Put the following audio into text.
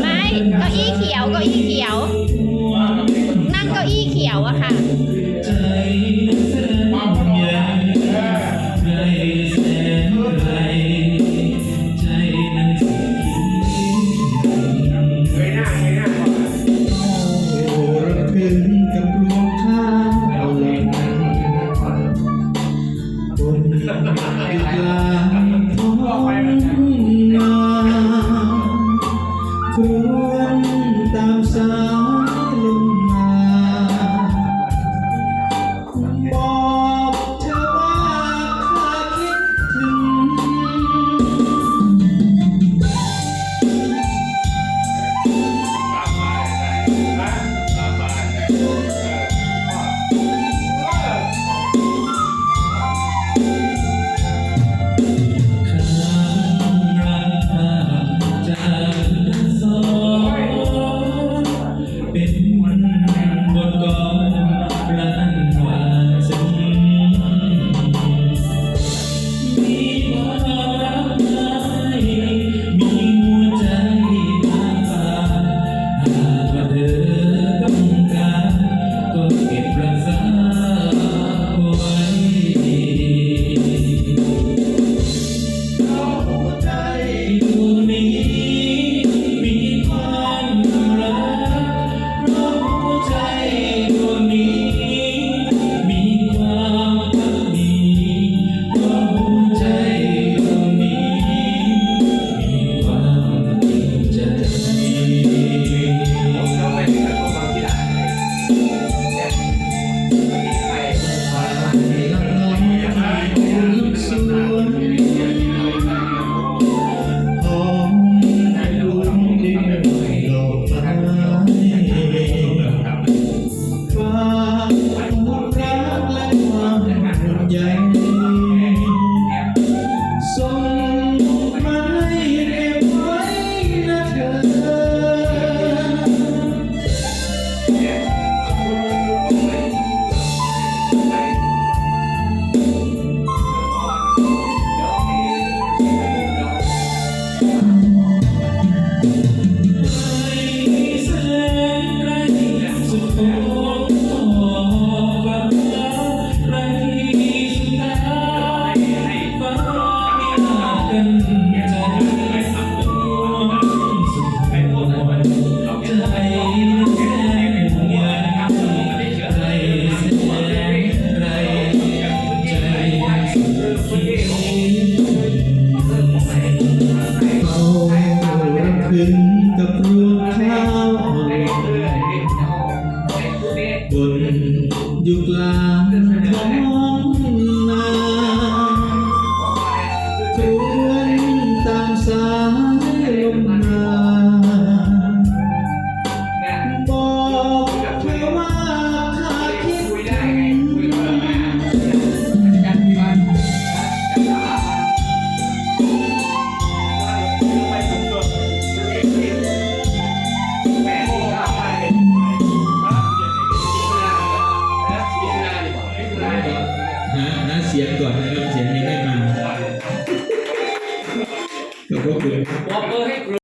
ไม่ก้อี้เขียวเก้าอี้เขียว นั่งเก้าอี้เขียวอะค่ะ through one ถึงกับรวงข้าอ่อนบนยุคลางท้อง